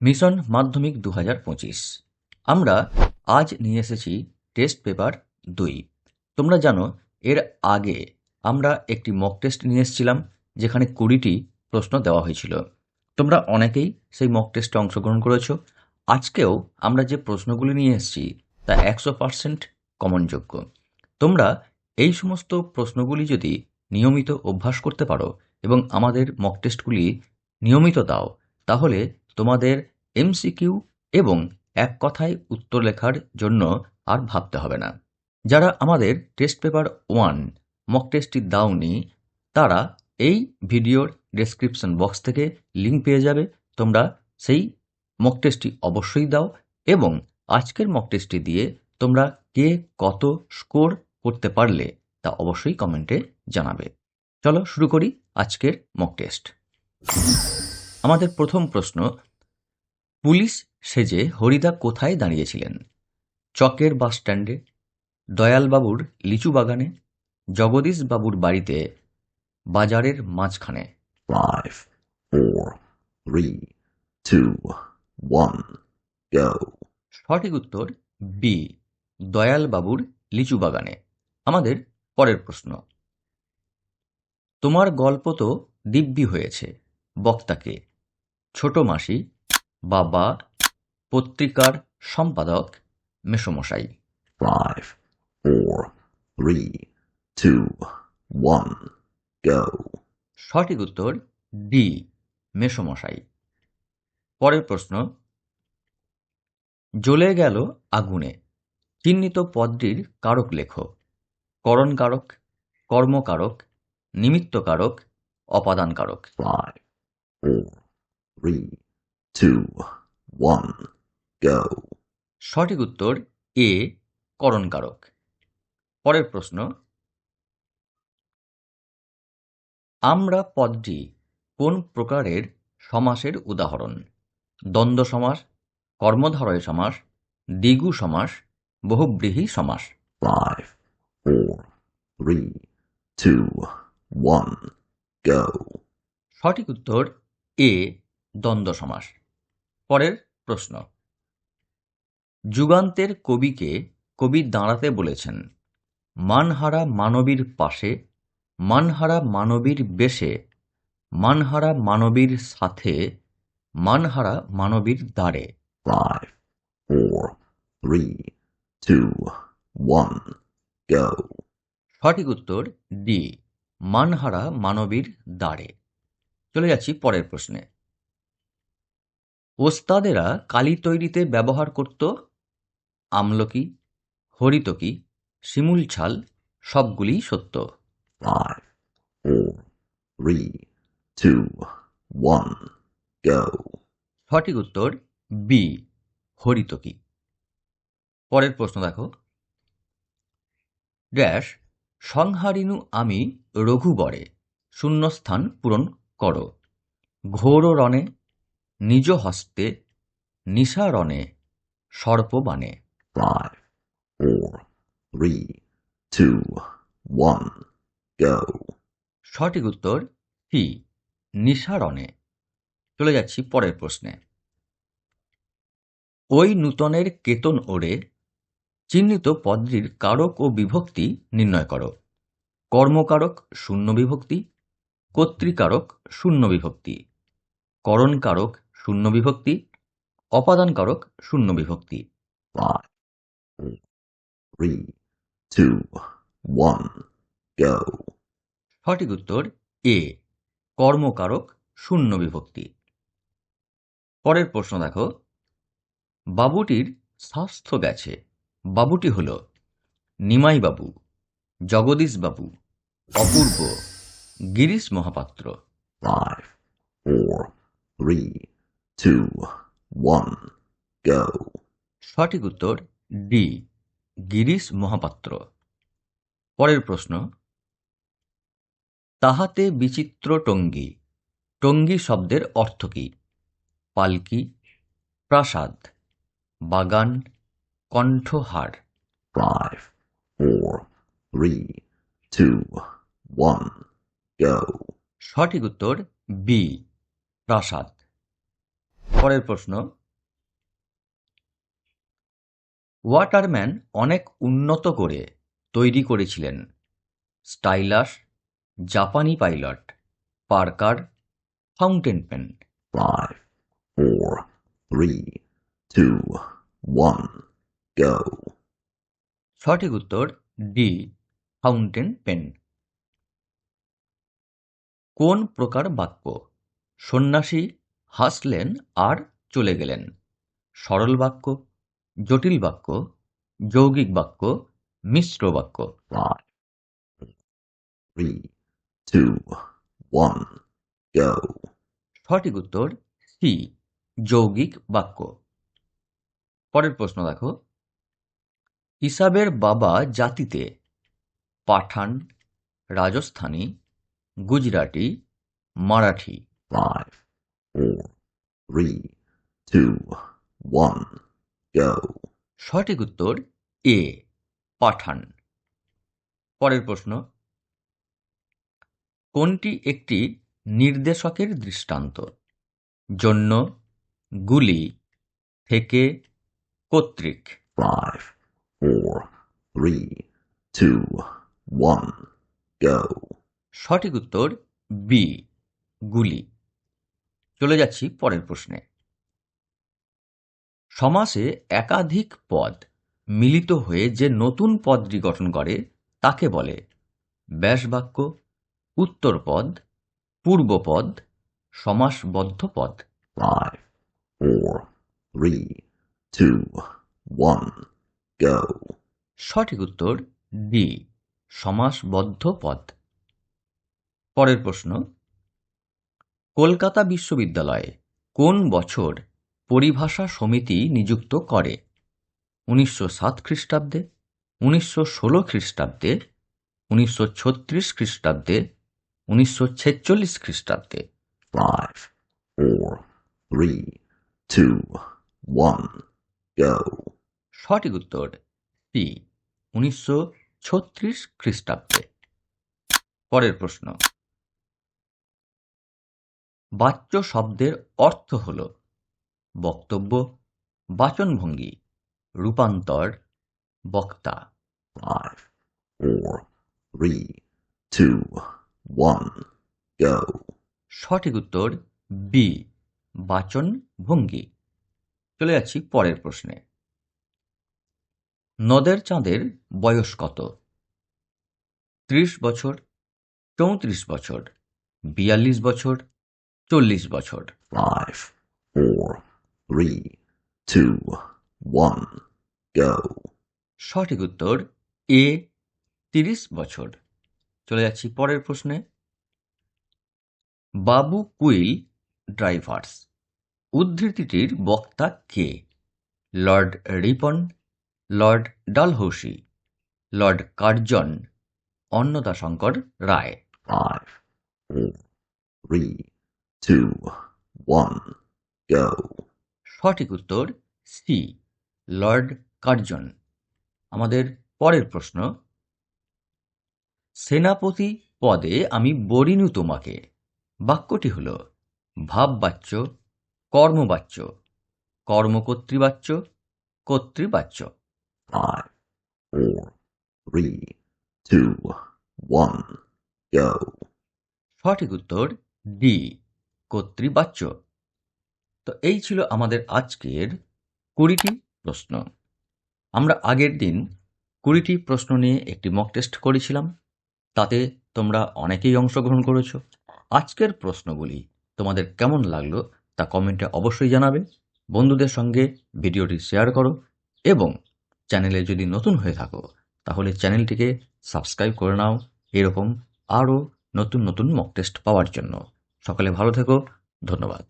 Mission মাধ্যমিক দু হাজার পঁচিশ। আমরা আজ নিয়ে এসেছি টেস্ট পেপার দুই। তোমরা জানো, এর আগে আমরা একটি মক টেস্ট নিয়ে এসেছিলাম, যেখানে কুড়িটি প্রশ্ন দেওয়া হয়েছিল। তোমরা অনেকেই সেই মক টেস্টে অংশগ্রহণ করেছ। আজকেও আমরা যে প্রশ্নগুলি নিয়ে এসেছি, তা একশো পার্সেন্ট কমনযোগ্য। তোমরা এই সমস্ত প্রশ্নগুলি যদি নিয়মিত অভ্যাস করতে পারো এবং আমাদের মক টেস্টগুলি নিয়মিত দাও, তাহলে তোমাদের এমসিকিউ এবং এক কথায় উত্তর লেখার জন্য আর ভাবতে হবে না। যারা আমাদের টেস্ট পেপার ওয়ান মক টেস্টটি দাওনি, তারা এই ভিডিওর ডেসক্রিপশন বক্স থেকে লিঙ্ক পেয়ে যাবে। তোমরা সেই মক টেস্টটি অবশ্যই দাও এবং আজকের মক টেস্টটি দিয়ে তোমরা কে কত স্কোর করতে পারলে তা অবশ্যই কমেন্টে জানাবে। চলো শুরু করি আজকের মক টেস্ট আমাদের প্রথম প্রশ্ন পুলিশ সেজে হরিদা কোথায় দাঁড়িয়েছিলেন? চকের বাস স্ট্যান্ডে দয়ালবাবুর লিচু বাগানে জগদীশ বাবুর বাড়িতে বাজারের মাঝখানে. সঠিক উত্তর বি দয়ালবাবুর লিচু বাগানে। আমাদের পরের প্রশ্ন তোমার গল্প তো দিব্যি হয়েছে বক্তাকে। ছোট মাসি বাবা পত্রিকার সম্পাদক মেসমশাই। Five, four, three, two, one, go. সঠিক উত্তর ডি মেসমশাই। পরের প্রশ্ন জ্বলে গেল আগুনে। চিহ্নিত পদটির কারক লেখ। করণ কারক কর্মকারক নিমিত্তকারক অপাদান কারক Five, four, three, two, one, go. সঠিক উত্তর এ করণ কারক পরের প্রশ্ন আমরা পদটি কোন প্রকারের সমাসের উদাহরণ দ্বন্দ্ব সমাস কর্মধারয় সমাস দ্বিগু সমাস বহুব্রীহি সমাস Five, four, three, two, one, go. সঠিক উত্তর এ দ্বন্দ্ব সমাস। পরের প্রশ্ন। যুগান্তের কবিকে কবি দাঁড়াতে বলেছেন মানহারা মানবীর পাশে মানহারা মানবীর বেশে মানহারা মানবীর সাথে মানহারা মানবীর দ্বারে। Five, four, three, two, one, go. সঠিক উত্তর ডি মানহারা মানবীর দ্বারে। চলে যাচ্ছি পরের প্রশ্নে। ওস্তাদেরা কালি তৈরিতে ব্যবহার করত আমলকি হরিতকি শিমুল ছাল সবগুলি সত্য। Five, four, three, two, one, go. সঠিক উত্তর বি হরিতকি। পরের প্রশ্ন দেখো। ড্যাশ সংহারিনু আমি রঘুবরে শূন্যস্থান পূরণ করো। ঘোর রণে নিজ হস্তে নিশারণে সর্পবাণে। Five, four, three, two, one, go. সঠিক উত্তর সি নিশারণে চলে যাচ্ছি পরের প্রশ্নে। ওই নূতনের কেতন ওড়ে চিহ্নিত পদটির কারক ও বিভক্তি নির্ণয় করো। কর্মকারক শূন্য বিভক্তি কর্তৃকারক শূন্য বিভক্তি করণকারক শূন্য বিভক্তি অপাদানকারক শূন্য বিভক্তি Five, three, two, one, go. সঠিক উত্তর এ কর্মকারক শূন্য বিভক্তি পরের প্রশ্ন দেখো। বাবুটির স্বাস্থ্য গেছে। বাবুটি হল Nimai babu Jagadish babu Apurba Girish Mahapatra. Five, four, three, two, one, go. সঠিক উত্তর ডি গিরিশ মহাপাত্র। পরের প্রশ্ন তাহাতে বিচিত্র টঙ্গী। টঙ্গী শব্দের অর্থ কী? পালকি প্রাসাদ বাগান কণ্ঠহার। Five, four, three, two, one, go. সঠিক উত্তর বি প্রাসাদ। পরের প্রশ্ন ওয়াটারম্যান অনেক উন্নত করে তৈরি করেছিলেন। স্টাইলাস জাপানি পাইলট পার্কার ফাউন্টেন পেন. সঠিক উত্তর ডি ফাউন্টেন পেন কোন প্রকার বাক্য সন্ন্যাসী হাসলেন আর চলে গেলেন। সরল বাক্য, জটিল বাক্য, যৌগিক বাক্য, মিশ্র বাক্য. সঠিক উত্তর সি যৌগিক বাক্য। পরের প্রশ্ন দেখো। ইসাবের বাবা জাতিতে পাঠান, Rajasthani, Gujarati, Marathi. Three, two, one, go. সঠিক উত্তর এ পাঠান। পরের প্রশ্ন। কোনটি একটি নির্দেশকের দৃষ্টান্ত? জন্য গুলি থেকে কর্তৃক। Five, four, three, two, one, go. সঠিক উত্তর বি গুলি। চলে যাচ্ছি পরের প্রশ্নে। সমাসে একাধিক পদ মিলিত হয়ে যে নতুন পদটি গঠন করে তাকে বলে ব্যাসবাক্য উত্তরপদ পূর্বপদ সমাসবদ্ধ পদ। Five, four, three, two, one, go. সঠিক উত্তর ডি সমাসবদ্ধ পদ। পরের প্রশ্ন কলকাতা বিশ্ববিদ্যালয়ে কোন বছর পরিভাষা সমিতি নিযুক্ত করে? উনিশশো সাত খ্রিস্টাব্দে উনিশশো ষোলো খ্রিস্টাব্দে উনিশশো ছত্রিশ খ্রিস্টাব্দে উনিশশো ছেচল্লিশ খ্রিস্টাব্দে। Five, four, three, two, one, go. সঠিক উত্তর সি উনিশশো ছত্রিশ খ্রিস্টাব্দে। পরের প্রশ্ন। বাচ্য শব্দের অর্থ হল বক্তব্য বাচনভঙ্গি রূপান্তর বক্তা। Five, four, three, two, one, go. সঠিক উত্তর বি বাচন ভঙ্গি চলে যাচ্ছি পরের প্রশ্নে। নদের চাঁদের বয়স কত? ত্রিশ বছর চৌত্রিশ বছর বিয়াল্লিশ বছর চল্লিশ বছর। One, go. সঠিক উত্তর এ তিরিশ বছর। চলে যাচ্ছি পরের প্রশ্নে। বাবু কুইল ড্রাইভার্স উদ্ধৃতিটির বক্তা কে? Lord Ripon Lord Dalhousie Lord Curzon Annadashankar Ray. Five, four, three, go. সঠিক উত্তর সি লর্ড কার্জন আমাদের পরের প্রশ্ন সেনাপতি পদে আমি বরিনু তোমাকে বাক্যটি হল ভাববাচ্য কর্মবাচ্য কর্মকর্তৃবাচ্য কর্তৃবাচ্য Five, four, three, two, one, go. সঠিক উত্তর ডি কর্তৃবাচ্য। তো এই ছিল আমাদের আজকের কুড়িটি প্রশ্ন। আমরা আগের দিন কুড়িটি প্রশ্ন নিয়ে একটি মক টেস্ট করেছিলাম। তাতে তোমরা অনেকেই অংশগ্রহণ করেছ। আজকের প্রশ্নগুলি তোমাদের কেমন লাগল তা কমেন্টে অবশ্যই জানাবে। বন্ধুদের সঙ্গে ভিডিওটি শেয়ার করো এবং চ্যানেলে যদি নতুন হয়ে থাকো, তাহলে চ্যানেলটিকে সাবস্ক্রাইব করে নাও। এরকম আরও নতুন নতুন মক টেস্ট পাওয়ার জন্য। সকলে ভালো থেকো ধন্যবাদ।